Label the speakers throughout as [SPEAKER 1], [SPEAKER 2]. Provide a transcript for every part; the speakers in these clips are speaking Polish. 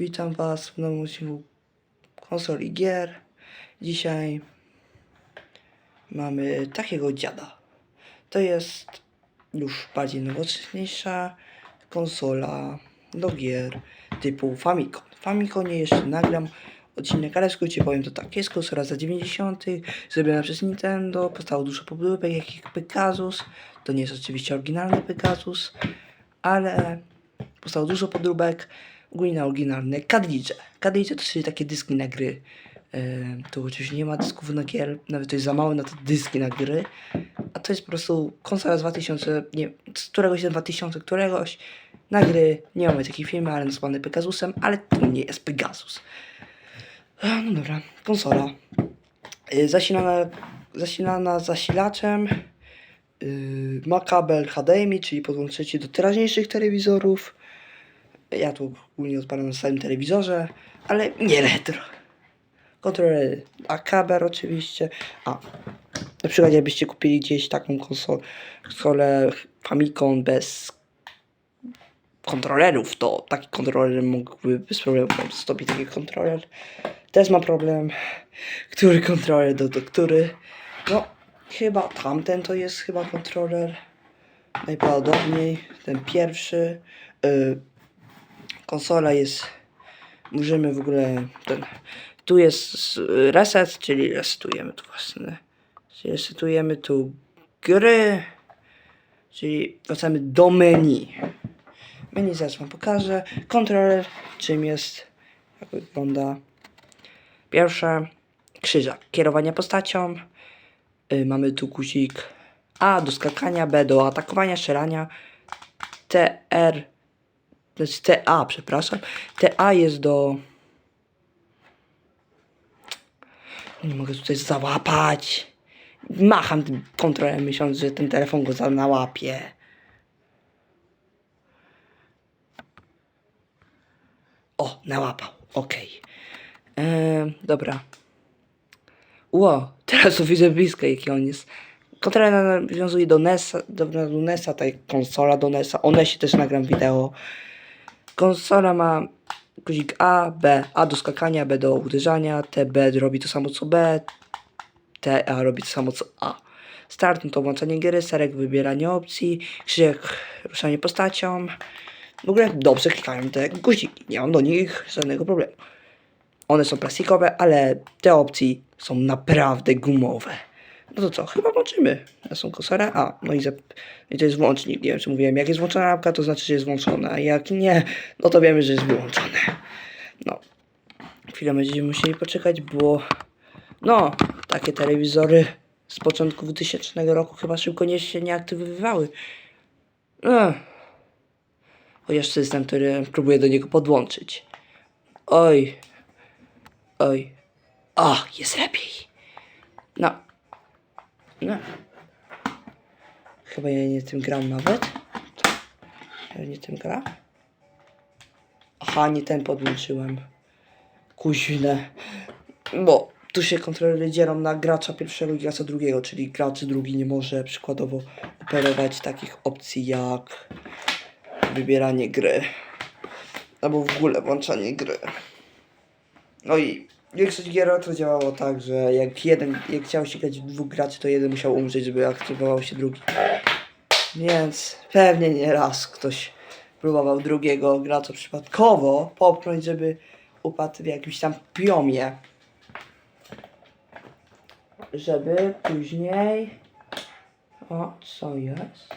[SPEAKER 1] Witam Was w nowym odcinku konsol i gier. Dzisiaj mamy takiego dziada. To jest już bardziej nowocześniejsza konsola do gier typu Famicom. W Famiconie jeszcze nagram odcinek, ale w skrócie powiem to tak. Jest konsola za 90. zrobiona przez Nintendo. Powstało dużo pobudówek, jakich Pegasus. To nie jest oczywiście oryginalny Pegasus, ale powstało dużo podróbek. Ogólnie oryginalne kadlicze. Kadlicze to czyli takie dyski na gry. E, tu oczywiście nie ma dysków na gier, nawet to jest za mało na te dyski na gry. A to jest po prostu konsola z 2000, nie, z któregoś z 2000, któregoś na gry. Nie mamy takiej firmy, ale nazwany Pegasusem, ale to nie jest Pegasus. E, No dobra, konsola. E, Zasilana, zasilana zasilaczem. Yy, ma kabel HDMI, czyli podłączycie do teraźniejszych telewizorów. Ja tu ogólnie odpalam na samym telewizorze, ale nie retro. Kontroler, a kabel oczywiście. A, na przykład jakbyście kupili gdzieś taką konsolę, konsolę Famicom bez kontrolerów, to taki kontroler mógłby bez problemu stopić taki kontroler. Też ma problem, który kontroler do, do który. No, chyba tamten to jest chyba kontroler. Najprawdopodobniej ten pierwszy. Y, konsola jest. Możemy w ogóle ten. Tu jest reset, czyli resetujemy tu własne. Resetujemy tu gry. Czyli wracamy do menu. Menu zaraz wam pokażę. Kontroler, czym jest, jak wygląda. Pierwsze, krzyżak, kierowania postacią. Y, mamy tu guzik A do skakania, B do atakowania, strzelania. TR, jest TA, przepraszam. TA jest do. Nie mogę tutaj załapać. Macham tym kontrolem, myśląc, że ten telefon go za nałapie. O, nałapał. Okej. Eee, dobra. Ło, teraz widzę blisko, jaki on jest. Kontroler nawiązuje do NESa, do, do NESa, ta konsola do NESa. O NESie też nagram wideo. Konsola ma guzik A, B, A do skakania, B do uderzania, TB robi to samo co B, TA robi to samo co A. Start no to włączanie gry, serek wybieranie opcji, krzyk ruszanie postacią. W ogóle dobrze klikają te guziki, nie mam do nich żadnego problemu. One są plastikowe, ale te opcje są naprawdę gumowe. No to co, chyba włączymy naszą konsolę. A, no i, i to jest włącznik. Nie wiem, czy mówiłem. Jak jest włączona lampka, to znaczy, że jest włączona. Jak nie, no to wiemy, że jest wyłączone. No. Chwilę będziemy musieli poczekać, bo no, takie telewizory z początku 2000 roku chyba szybko nie się nie aktywowywały. Ech. Chociaż system, który próbuję do niego podłączyć. Oj. Oj. O, jest lepiej. No. No. Chyba ja nie tym gram nawet. Ja nie tym gram. Aha, nie ten podłączyłem. Kuźne. Bo tu się kontrolery dzielą na gracza pierwszego i gracza drugiego, czyli gracz drugi nie może przykładowo operować takich opcji jak wybieranie gry. Albo w ogóle włączanie gry. No i większość gier to działało tak, że jak jeden, jak chciało się grać w dwóch graczy, to jeden musiał umrzeć, żeby aktywował się drugi. Więc pewnie nie raz ktoś próbował drugiego gracza przypadkowo popchnąć, żeby upadł w jakimś tam piomie. Żeby później... O, co jest?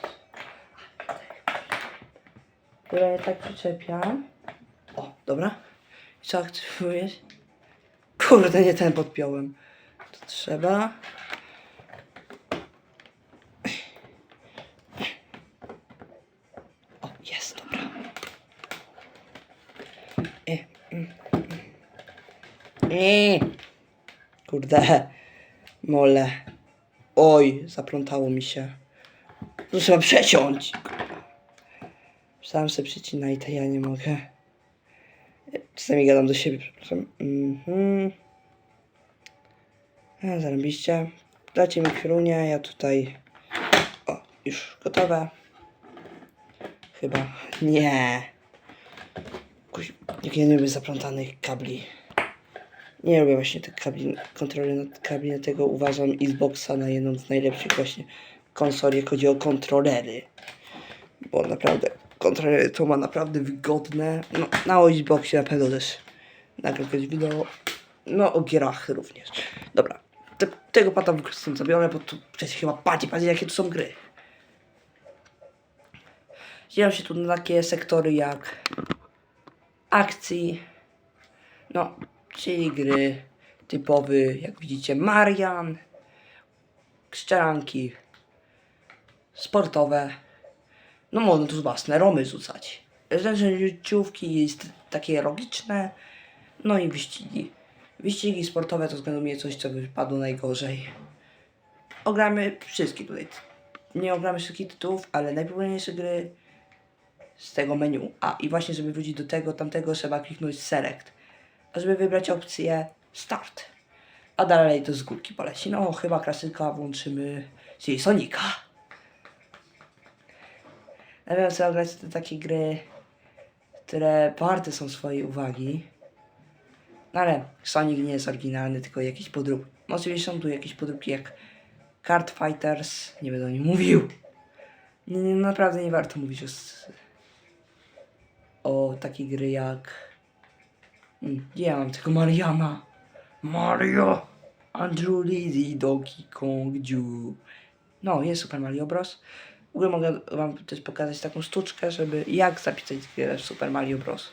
[SPEAKER 1] Która ja tak przyczepiam. O, dobra. I co aktywujesz? Kurde, nie ten podpiąłem. To trzeba. O, jest, dobra. E, mm, mm. E. Kurde. Mole. Oj, zaplątało mi się. To trzeba przeciąć. Sam sobie przycina i to ja nie mogę. Czasami gadam do siebie, przepraszam. Mhm. A, Zarobiście. Dajcie mi chwilunię, ja tutaj... O, już gotowe. Chyba. Nie. Jak ja nie lubię zaplątanych kabli. Nie lubię właśnie tych kabli, kontroli nad kabli, dlatego uważam Xboxa na jedną z najlepszych właśnie konsol, jak chodzi o kontrolery. Bo naprawdę, kontrolery to ma naprawdę wygodne. No, na Xboxie na pewno też nagram jakieś wideo. No, o gierach również. Dobra, te, tego pata wykorzystam zabiorę, bo tu przecież chyba patrzcie, patrzcie jakie tu są gry. Dzieją się tu na takie sektory jak akcji, no, czyli gry typowy, jak widzicie, Marian, szczelanki sportowe, no można tu własne romy rzucać. Zresztą życiówki jest takie logiczne, no i wyścigi. Wyścigi sportowe to względem mnie coś, co wypadło najgorzej. Ogramy wszystkie tutaj. Nie ogramy wszystkich tytułów, ale najpopularniejsze gry z tego menu. A i właśnie, żeby wrócić do tego, tamtego, trzeba kliknąć Select. A żeby wybrać opcję Start. A dalej to z górki poleci. No, chyba klasyka włączymy, czyli Sonika. Ja wiem, co grać to takie gry, które warte są swojej uwagi. No ale Sonic nie jest oryginalny, tylko jakiś podrób. No, oczywiście są tu jakieś podróbki jak Card Fighters, nie będę o nim mówił. Nie, nie, naprawdę nie warto mówić o, o takiej gry jak... Hmm, Gdzie ja mam tego Mariana? Mario! Andrew Lizzy, Donkey Kong, Ju. No, jest Super Mario Bros. W ogóle mogę wam też pokazać taką sztuczkę, żeby jak zapisać grę w Super Mario Bros.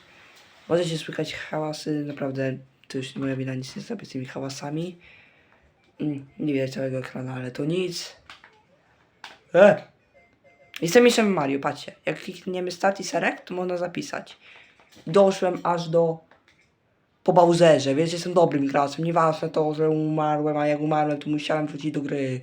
[SPEAKER 1] Możecie słychać hałasy, naprawdę to już moja wina, nic nie zrobię z tymi hałasami. Mm, nie widać całego ekranu, ale to nic. E! Jestem mistrzem Mario, patrzcie. Jak klikniemy Start i Select, to można zapisać. Doszłem aż do... Po Bowserze, więc jestem dobrym graczem. Nieważne to, że umarłem, a jak umarłem, to musiałem wrócić do gry.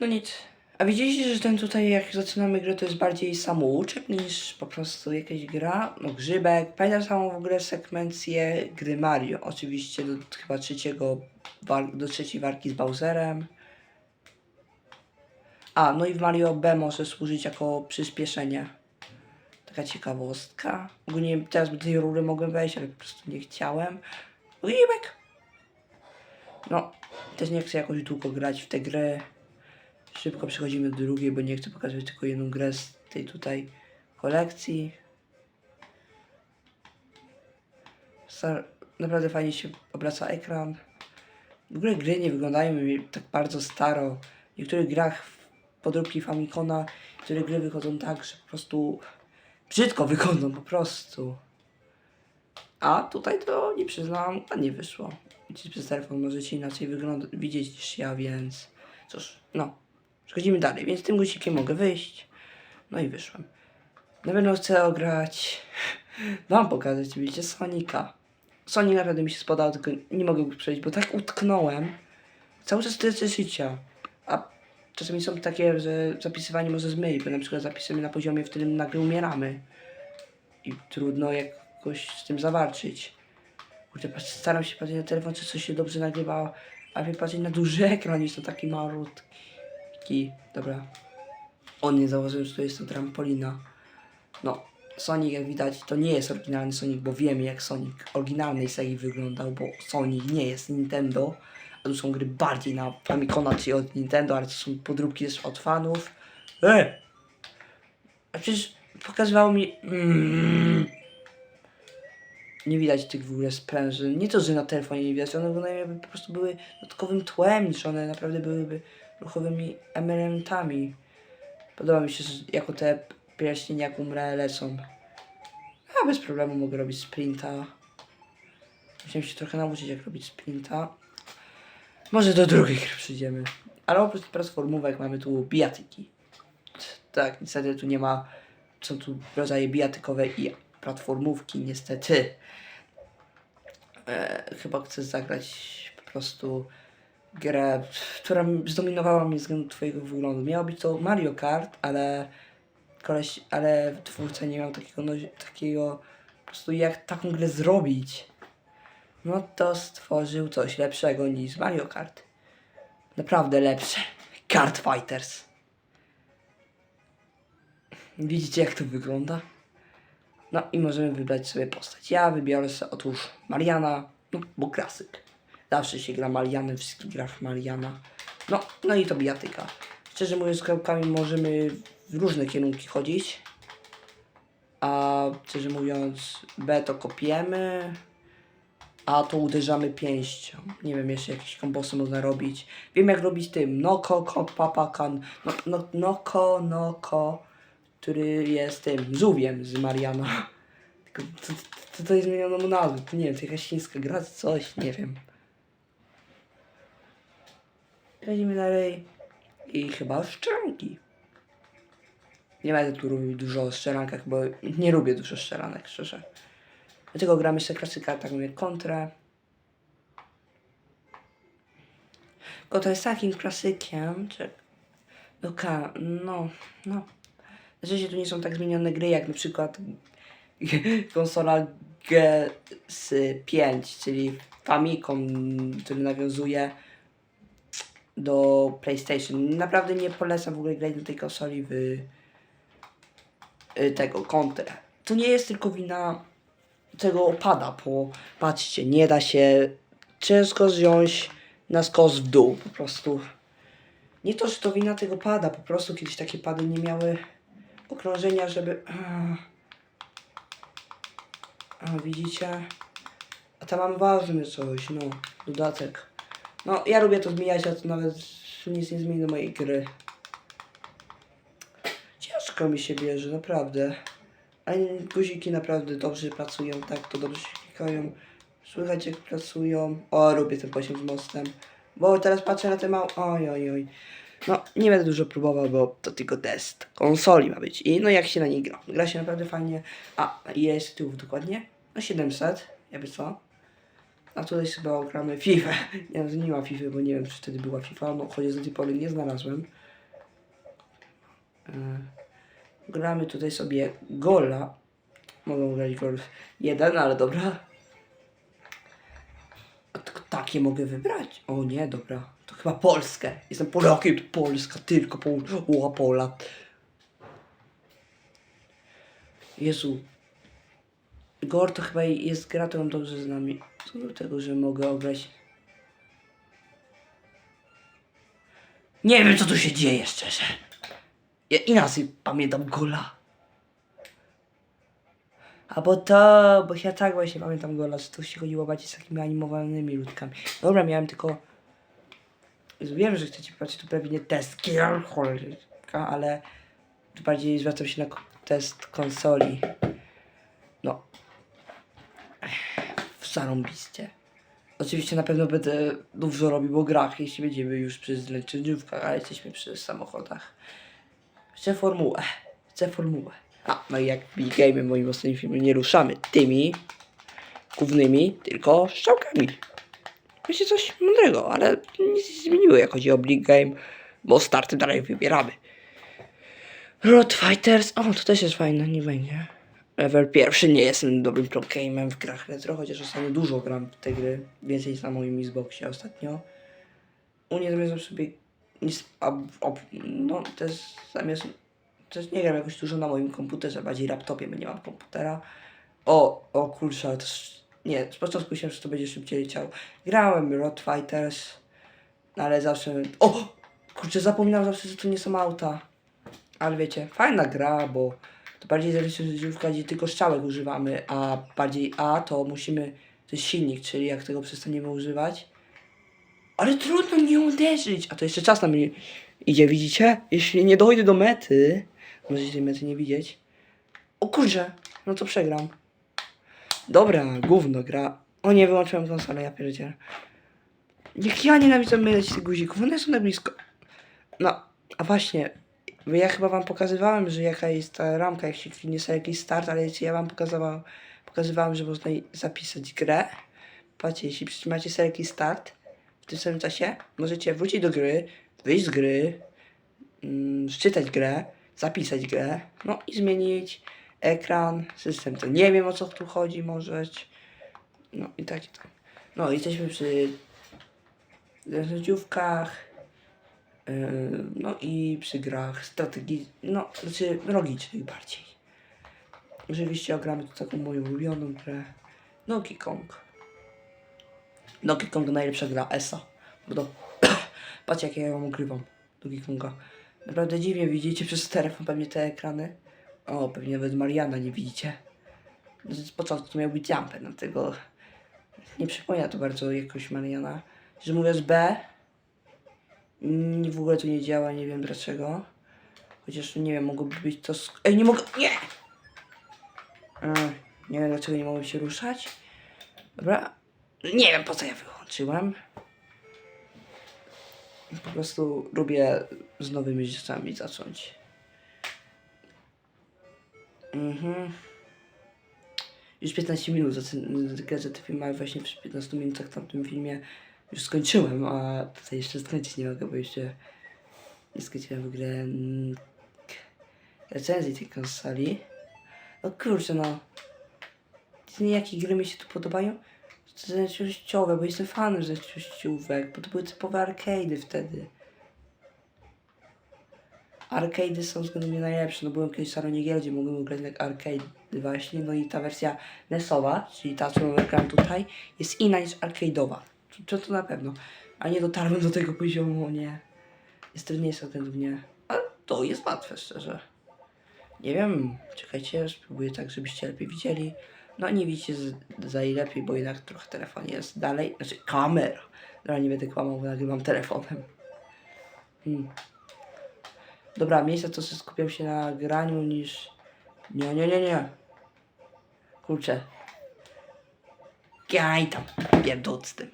[SPEAKER 1] No nic. A widzieliście, że ten tutaj, jak zaczynamy grę, to jest bardziej samouczek niż po prostu jakaś gra? No grzybek. Pamiętam samą w ogóle sekwencję gry Mario. Oczywiście do chyba trzeciego, do trzeciej walki z Bowserem. A, no i w Mario B może służyć jako przyspieszenie. Taka ciekawostka. Ogólnie teraz do tej rury mogłem wejść, ale po prostu nie chciałem. Grzybek! No, też nie chcę jakoś długo grać w te gry. Szybko przechodzimy do drugiej, bo nie chcę pokazać tylko jedną grę z tej tutaj kolekcji. Naprawdę fajnie się obraca ekran. W ogóle gry nie wyglądają tak bardzo staro. W niektórych grach podróbki Famicona, niektóre gry wychodzą tak, że po prostu brzydko wychodzą po prostu. A tutaj to nie przyznam, a nie wyszło. Widzicie przez telefon możecie inaczej wygląda- widzieć niż ja, więc cóż, no. Przechodzimy dalej, więc tym guzikiem mogę wyjść. No i wyszłem. Na pewno chcę ograć, wam pokazać, widzicie, Sonika. Sonic naprawdę mi się spodobał, tylko nie mogę go przejść, bo tak utknąłem. Cały czas tracę życia. A czasami są takie, że zapisywanie może zmyli, bo na przykład zapisujemy na poziomie, w którym nagle umieramy. I trudno jakoś z tym zawalczyć. Kurde, staram się patrzeć na telefon, czy coś się dobrze nagrywa, a lepiej patrzeć na duży ekran niż to taki malutki. Dobra. On nie zauważył, że to jest to trampolina. No, Sonic jak widać to nie jest oryginalny Sonic, bo wiemy jak Sonic oryginalnej serii wyglądał, bo Sonic nie jest Nintendo, a tu są gry bardziej na Famicona, czyli od Nintendo, ale to są podróbki też od fanów. E! A przecież pokazywało mi... Mm, nie widać tych w ogóle sprężyn. Nie to, że na telefonie nie widać, one wyglądają po prostu były dodatkowym tłem, niż one naprawdę byłyby ruchowymi elementami. Podoba mi się, że jako te pierścienie jak umrę lecą. A bez problemu mogę robić sprinta. Musiałem się trochę nauczyć jak robić sprinta. Może do drugiej gry przyjdziemy. Ale oprócz transformówek mamy tu bijatyki. Tak, niestety tu nie ma. Są tu rodzaje bijatykowe i platformówki, niestety. E, chyba chcę zagrać po prostu grę, która zdominowała mnie względem twojego wyglądu. Miało być to Mario Kart, ale koleś, ale twórca nie miał takiego, no, takiego po prostu jak taką grę zrobić. No to stworzył coś lepszego niż Mario Kart. Naprawdę lepsze. Kart Fighters. Widzicie jak to wygląda? No i możemy wybrać sobie postać. Ja wybiorę sobie otóż Mariana, no bo klasyk. Zawsze się gra Marianem, wszystkich gra w Mariana. No, no i to bijatyka. Szczerze mówiąc, z kropkami możemy w różne kierunki chodzić. A szczerze mówiąc, B to kopiemy, a to uderzamy pięścią. Nie wiem, jeszcze jakieś kombosy można robić. Wiem jak robić tym. Noko, ko, papakan. No, no, noko, noko, który jest tym żółwiem z Mariana. Tylko to, to, to jest zmieniono mu nazwę. To nie wiem, to jakaś chińska gra, coś, nie wiem. Przechodzimy dalej. I chyba szczeranki. Nie będę tu robił dużo o szczerankach, bo nie lubię dużo szczeranek, szczerze. Dlatego gramy jeszcze klasyka, tak mówię, kontrę. Kontra jest takim klasykiem, czy... No, ka, no, no. Znaczy tu nie są tak zmienione gry, jak na przykład konsola GS5, czyli Famicom, który nawiązuje do PlayStation. Naprawdę nie polecam w ogóle grać na tej konsoli w y, tego kontrę. To nie jest tylko wina tego opada, bo patrzcie, nie da się ciężko zjąć na skos w dół, po prostu. Nie to, że to wina tego pada, po prostu kiedyś takie pady nie miały okrążenia, żeby... A, widzicie? A tam mam ważny coś, no, dodatek. No, ja lubię to zmieniać, a to nawet nic nie zmieni do mojej gry. Ciężko mi się bierze, naprawdę. Ale guziki naprawdę dobrze pracują, tak, to dobrze się klikają. Słychać jak pracują. O, lubię ten poziom z mostem. Bo teraz patrzę na te małe... Oj, oj, oj. No, nie będę dużo próbował, bo to tylko test konsoli ma być. I no jak się na niej gra. Gra się naprawdę fajnie. A, ile jest tyłów dokładnie? No 700, jakby co. A tutaj chyba gramy FIFA. Nie ma FIFA, bo nie wiem, czy wtedy była FIFA. No, chociaż do tej pory nie znalazłem. Yy. Gramy tutaj sobie gola. Mogą grać gol jeden, ale dobra. Tylko takie mogę wybrać. O nie, dobra. To chyba Polskę. Jestem Polakiem, to Polska, tylko Pol... O, Pola. Jezu. Gor to chyba jest gra, którą dobrze z nami. Co do tego, że mogę ograć. Nie wiem, co tu się dzieje, szczerze. Ja inaczej pamiętam gola. A bo to, bo ja tak właśnie pamiętam gola, że to się chodziło bardziej z takimi animowanymi ludkami. Dobra, miałem tylko... Wiem, że chcecie patrzeć tu pewnie test kierolka, ale tu bardziej zwracam się na test konsoli. No. W zarąbiście. Oczywiście na pewno będę dużo robił o grach, jeśli będziemy już przy zleczeniówkach, ale jesteśmy przy samochodach. Chcę formułę. Chcę formułę. A, no i jak game w moim ostatnim filmie nie ruszamy tymi głównymi, tylko strzałkami. Wiecie coś mądrego, ale nic nie zmieniło jak chodzi o Big Game, bo starty dalej wybieramy. Road Fighters, o to też jest fajne, nie będzie. Level pierwszy nie jestem dobrym game'em w grach retro, chociaż ostatnio dużo gram w te gry, więcej niż na moim Xboxie ostatnio. U mnie zamierzam sobie nic, no też zamiast, też nie gram jakoś dużo na moim komputerze, bardziej laptopie, bo nie mam komputera. O, o kurczę, jest, nie, z początku myślałem, że to będzie szybciej leciało. Grałem Road Fighters, no ale zawsze, o, kurczę, zapominam zawsze, że to nie są auta. Ale wiecie, fajna gra, bo to bardziej zależówka, gdzie tylko strzałek używamy, a bardziej A to musimy, to jest silnik, czyli jak tego przestaniemy używać, ale trudno nie uderzyć. A to jeszcze czas nam nie idzie, widzicie? Jeśli nie dojdę do mety, możecie tej mety nie widzieć. O kurczę, no to przegram. Dobra, gówno gra. O nie, wyłączyłem konsolę, ja pierdzielę. Jak ja nienawidzę myleć tych guzików, one są na blisko. No, a właśnie, ja chyba wam pokazywałem, że jaka jest ta ramka, jak się kliknie sobie jakiś start, ale ja wam pokazywałem, pokazywałem, że można zapisać grę. Patrzcie, jeśli przytrzymacie sobie jakiś start, w tym samym czasie możecie wrócić do gry, wyjść z gry, mm, szczytać grę, zapisać grę, no i zmienić ekran, system. To nie wiem o co tu chodzi, może. No i tak, i tak. No, jesteśmy przy zręcznościówkach. Yy, no i przy grach strategii, no, znaczy logicznych bardziej. Oczywiście ogramy tu taką moją ulubioną grę Donkey Kong. Donkey Kong najlepsza gra ESA. Bo patrzcie jak ja ją ugrywam. Donkey Konga. Naprawdę dziwnie widzicie przez telefon pewnie te ekrany. O, pewnie nawet Mariana nie widzicie. Z początku to miał być jumper, dlatego nie przypomina to bardzo jakoś Mariana. Że mówiąc B, mm, w ogóle to nie działa, nie wiem dlaczego. Chociaż nie wiem, mogłoby być to. Sk- Ej, nie mogę. Nie! Nie wiem dlaczego nie mogłem się ruszać. Dobra. Nie wiem po co ja wyłączyłem. Po prostu lubię z nowymi rzeczami zacząć. Mhm. Już 15 minut gazety film, ale właśnie przy 15 minutach w tym filmie już skończyłem, a tutaj jeszcze skończyć nie mogę, bo jeszcze nie skończyłem w ogóle mm, recenzji tej konsoli. No kurczę no. Jakie gry mi się tu podobają? Zręcznościowe, bo jestem fanem zręcznościówek, bo to były typowe arcade'y wtedy. Arcade'y są względem mnie najlepsze, no byłem kiedyś w gdzie mogłem grać na arcade'y właśnie, no i ta wersja NES-owa, czyli ta, którą gram tutaj, jest inna niż arcade'owa. To, to na pewno. A nie dotarłem do tego poziomu, nie. Jest trudniejsza według mnie. Ale to jest łatwe, szczerze. Nie wiem, czekajcie, spróbuję tak, żebyście lepiej widzieli. No nie widzicie za i lepiej, bo jednak trochę telefon jest dalej. Znaczy kamera. Dobra, nie będę kłamał, bo nagrywam telefonem. Hmm. Dobra, miejsca to skupiam się na graniu niż... Nie, nie, nie, nie. Kurczę. Jaj tam, pierdol z tym.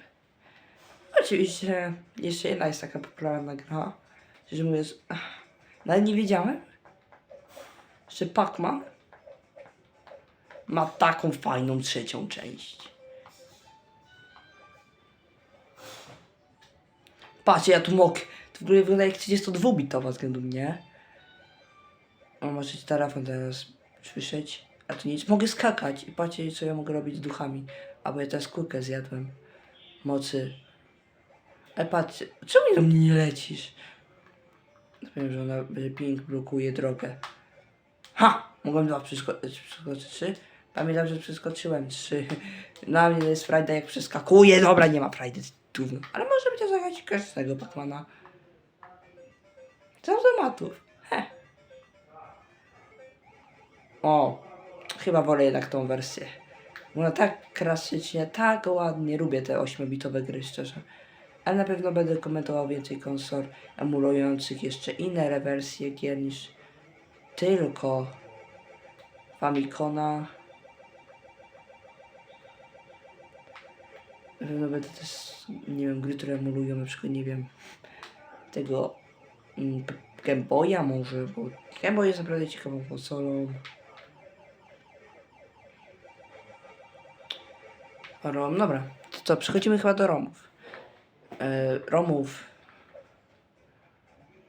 [SPEAKER 1] Oczywiście, jeszcze jedna jest taka popularna gra. Mówiąc, ach, nawet nie wiedziałem, że Pac-Man ma taką fajną trzecią część. Patrzcie, ja tu mogę. To w ogóle wygląda jak 32-bitowa względem mnie. O, możecie telefon teraz słyszeć. A tu nic. Mogę skakać i patrzcie, co ja mogę robić z duchami. Albo ja teraz kulkę zjadłem. Mocy. E, patrzcie. Czemu do mnie nie lecisz? Wiem, że ona, że Pink blokuje drogę. Ha! Mogłem dwa przeskoczyć. Trzy. Pamiętam, że przeskoczyłem trzy. Dla mnie jest frajda jak przeskakuje. Dobra, nie ma frajdy. Trudno. Ale może być zagrać każdego Pacmana. Z automatów. He. O. Chyba wolę jednak tą wersję. Ona tak klasycznie, tak ładnie. Lubię te 8-bitowe gry, szczerze. Ale na pewno będę komentował więcej konsol emulujących jeszcze inne wersje gier niż tylko Famicona. Na pewno będę też, nie wiem, gry, które emulują, na przykład, nie wiem, tego mm, Game Boya może, bo Game Boy jest naprawdę ciekawą konsolą. Rom, dobra, to co, przechodzimy chyba do Romów. E, Romów.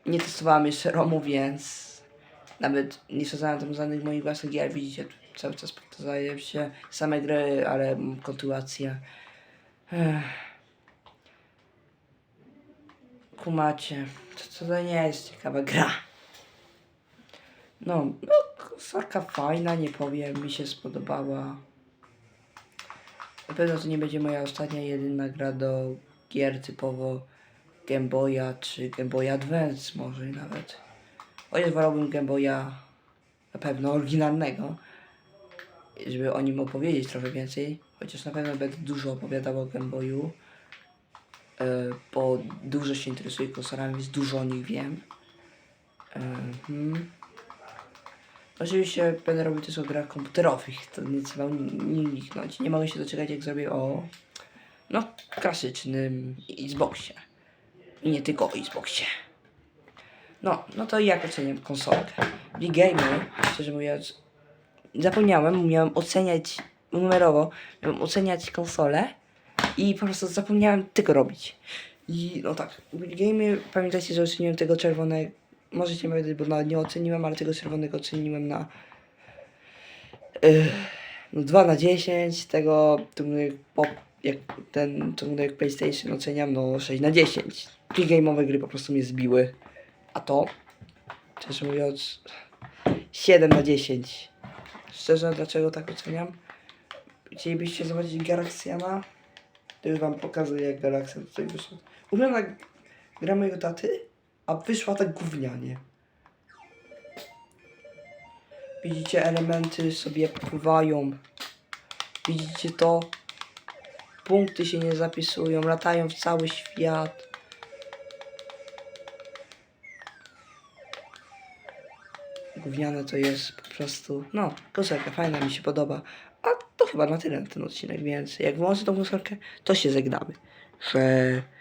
[SPEAKER 1] Nie testowałem jeszcze Romów, więc nawet nie stosowałem tam żadnych moich własnych gier. Widzicie, cały czas powtarzają się same gry, ale kontynuacja. Kumacie, to, to nie jest ciekawa gra. No, no, konsolka fajna, nie powiem, mi się spodobała. Na pewno to nie będzie moja ostatnia, jedyna gra do gier typowo Game Boya czy Game Boy Advance może nawet. Chociaż wolałbym Game Boya na pewno oryginalnego, żeby o nim opowiedzieć trochę więcej. Chociaż na pewno będę dużo opowiadał o Game Boyu, e, bo dużo się interesuję konsolami, więc dużo o nich wiem. Hmm. Oczywiście będę robił też o grach komputerowych, to nie trzeba nie uniknąć. Nie mogę się doczekać jak zrobię o no klasycznym Xboxie. I nie tylko Xboxie. No, no to jak oceniam konsolkę? Big Gamer, szczerze mówiąc, zapomniałem, miałem oceniać numerowo, miałem oceniać konsolę i po prostu zapomniałem tego robić. I no tak, Big Gamer, pamiętajcie, że oceniłem tego czerwonego, możecie powiedzieć, bo nawet nie oceniłem, ale tego czerwonego oceniłem na yy, no 2 na 10, tego, który po jak ten to jak PlayStation oceniam, no 6 na 10. Dwie game'owe gry po prostu mnie zbiły. A to, szczerze mówiąc, 7 na 10. Szczerze, dlaczego tak oceniam? Chcielibyście zobaczyć Galaxiana? To już wam pokazuję, jak Galaxian tutaj wyszedł. Ulubiona gra mojego taty, a wyszła tak gównianie. Widzicie, elementy sobie pływają. Widzicie to? Punkty się nie zapisują, latają w cały świat. Gówniane to jest po prostu. No, kozelka fajna mi się podoba. A to chyba na tyle na ten odcinek, więc jak włączę tą kozelkę, to się żegnamy. Że